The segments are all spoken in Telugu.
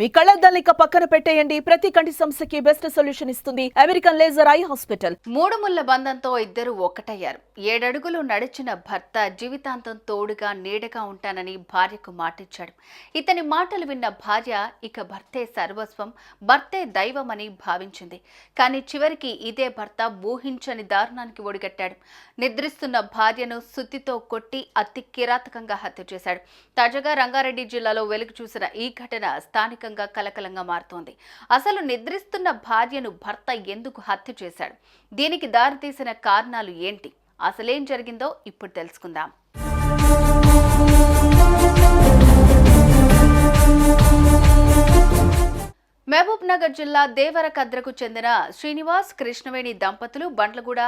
మీ కళ్ళద్దాలిక పక్కన పెట్టేయండి. ప్రతి కంటి సమస్యకి బెస్ట్ సొల్యూషన్ ఇస్తుంది. American laser eye hospital. మూడు ముళ్ళ బంధంతో ఇద్దరు ఒక్కటయ్యారు ఏడడుగులు నడిచిన భర్త జీవితాంతం తోడుగా నీడగా ఉంటానని భార్యకు మాటిచ్చాడు. ఇతని మాటలు విన్న భార్య ఇక భర్తే సర్వస్వం భర్తే దైవమని భావించింది. కానీ చివరికి ఇదే భర్త ఊహించని దారుణానికి ఒడిగట్టాడు. నిద్రిస్తున్న భార్యను సుత్తితో కొట్టి అతి కిరాతకంగా హత్య చేశాడు. తాజాగా రంగారెడ్డి జిల్లాలో వెలుగు చూసిన ఈ ఘటన స్థానిక స్థానికంగా కలకలంగా మారుతోంది. అసలు నిద్రిస్తున్న భార్యను భర్త ఎందుకు హత్య చేశాడు? దీనికి దారితీసిన కారణాలు ఏంటి? అసలేం జరిగిందో ఇప్పుడు తెలుసుకుందాం. మహబూబ్నగర్ జిల్లా దేవరకద్రకు చెందిన శ్రీనివాస్ కృష్ణవేణి దంపతులు బండ్లగూడ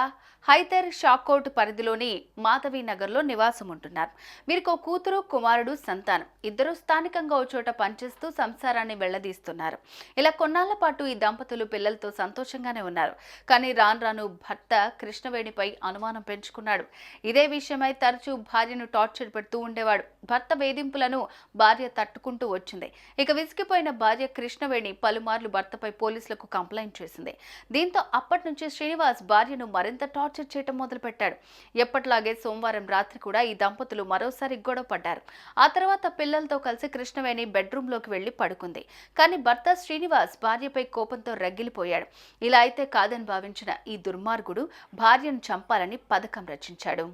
హైదర్ షాకోట్ పరిధిలోని మాధవి నగర్లో నివాసం ఉంటున్నారు వీరికి ఒక కూతురు కుమారుడు సంతానం. ఇద్దరు స్థానికంగా ఓ చోట పనిచేస్తూ సంసారాన్ని వెళ్ళదీస్తున్నారు. ఇలా కొన్నాళ్ళ పాటు ఈ దంపతులు పిల్లలతో సంతోషంగానే ఉన్నారు. కానీ రాను రాను భర్త కృష్ణవేణిపై అనుమానం పెంచుకున్నాడు. ఇదే విషయమై తరచూ భార్యను టార్చర్ పెడుతూ ఉండేవాడు. భర్త వేధింపులను భార్య తట్టుకుంటూ వచ్చింది. ఇక విసిగిపోయిన భార్య కృష్ణవేణి పలుమార్లు భర్తపై పోలీసులకు కంప్లైంట్ చేసింది. దీంతో అప్పటి నుంచి శ్రీనివాస్ భార్యను మరింత టార్చర్ చేయటం మొదలుపెట్టాడు. ఎప్పట్లాగే సోమవారం రాత్రి కూడా ఈ దంపతులు మరోసారి గొడవ పడ్డారు. ఆ తర్వాత పిల్లలతో కలిసి కృష్ణవేణి బెడ్రూమ్లోకి వెళ్ళి పడుకుంది. కానీ భర్త శ్రీనివాస్ భార్యపై కోపంతో రగిలిపోయాడు. ఇలా అయితే కాదని భావించిన ఈ దుర్మార్గుడు భార్యను చంపాలని పథకం రచించాడు.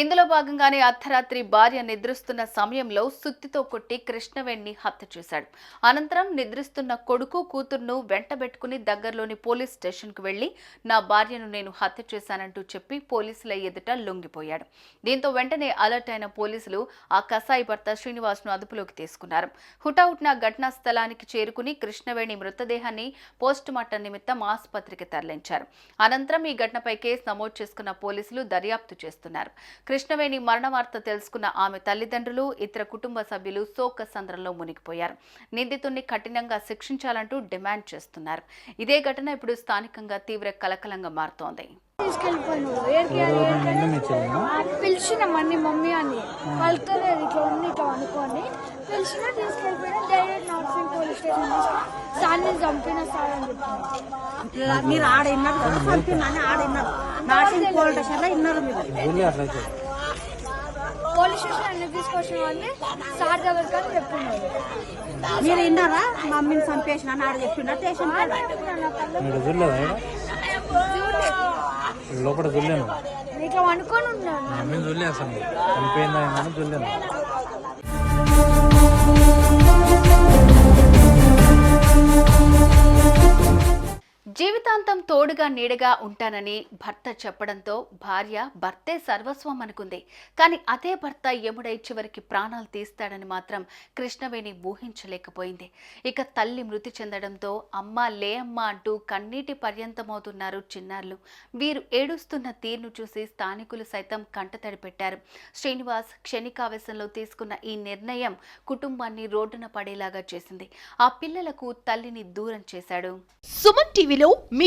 ఇందులో భాగంగానే అర్ధరాత్రి భార్య నిద్రిస్తున్న సమయంలో సుత్తితో కొట్టి కృష్ణవేణిని హత్య చేశాడు. అనంతరం నిద్రిస్తున్న కొడుకు కూతుర్ను వెంటబెట్టుకుని దగ్గరలోని పోలీస్ స్టేషన్కు వెళ్ళి నా భార్యను నేను హత్య చేశానంటూ చెప్పి పోలీసుల ఎదుట లొంగిపోయాడు. దీంతో వెంటనే అలర్ట్ అయిన పోలీసులు ఆ కసాయి భర్త శ్రీనివాస్ను అదుపులోకి తీసుకున్నారు. హుటాహుట్న ఘటనా స్థలానికి చేరుకుని కృష్ణవేణి మృతదేహాన్ని పోస్టుమార్టం నిమిత్తం ఆసుపత్రికి తరలించారు. అనంతరం ఈ ఘటనపై కేసు నమోదు చేసుకున్న పోలీసులు దర్యాప్తు చేస్తున్నారు. కృష్ణవేణి మరణ వార్త తెలుసుకున్న ఆమె తల్లిదండ్రులు ఇతర కుటుంబ సభ్యులు శోక సంద్రంలో మునిగిపోయారు. నిందితుడిని కఠినంగా శిక్షించాలంటూ డిమాండ్ చేస్తున్నారు. ఇదే ఘటన ఇప్పుడు స్థానికంగా తీవ్ర కలకలంగా మారుతోంది. ఏడికి పిలిచినామని మమ్మీ అని పలుకలేదు ఇట్లా ఉంది ఇట్లా అనుకోని పిలిచిన తీసుకెళ్ళిపోయినా డైరెక్ట్ నార్సింగ్ పోలీస్ స్టేషన్ తీసుకుని సార్ని చంపిన సార్ అని చెప్పాను ఇలా మీరు ఆడ విన్నారు కదా ఆడ విన్నారు నాటింగ్ పోలీస్ స్టేషన్లో విన్నారు మీరు పోలీస్ స్టేషన్ అన్ని తీసుకొచ్చిన వాళ్ళని సార్ దగ్గరికి అని చెప్పుకున్నారు మీరు విన్నారా? మమ్మీని చంపేసిన ఆడ చెప్పిన స్టేషన్ లోపల చూడలేను. ఇట్లా అనుకొని ఉన్నాను. మమ్మీని చూడలే అసలు. చనిపోయిందా చూడలేను. జీవితాంతం తోడుగా నీడగా ఉంటానని భర్త చెప్పడంతో భార్య భర్తే సర్వస్వం అనుకుంది కానీ అదే భర్త యముడై చివరికి ప్రాణాలు తీస్తాడని మాత్రం కృష్ణవేణి ఊహించలేకపోయింది. ఇక తల్లి మృతి చెందడంతో అమ్మ లే అమ్మ అంటూ కన్నీటి పర్యంతమవుతున్నారు చిన్నారులు. వీరు ఏడుస్తున్న తీరును చూసి స్థానికులు సైతం కంటతడి పెట్టారు. శ్రీనివాస్ క్షణికావేశంలో తీసుకున్న ఈ నిర్ణయం కుటుంబాన్ని రోడ్డున పడేలాగా చేసింది. ఆ పిల్లలకు తల్లిని దూరం చేశాడు. సుమన్ టీవీలో మీ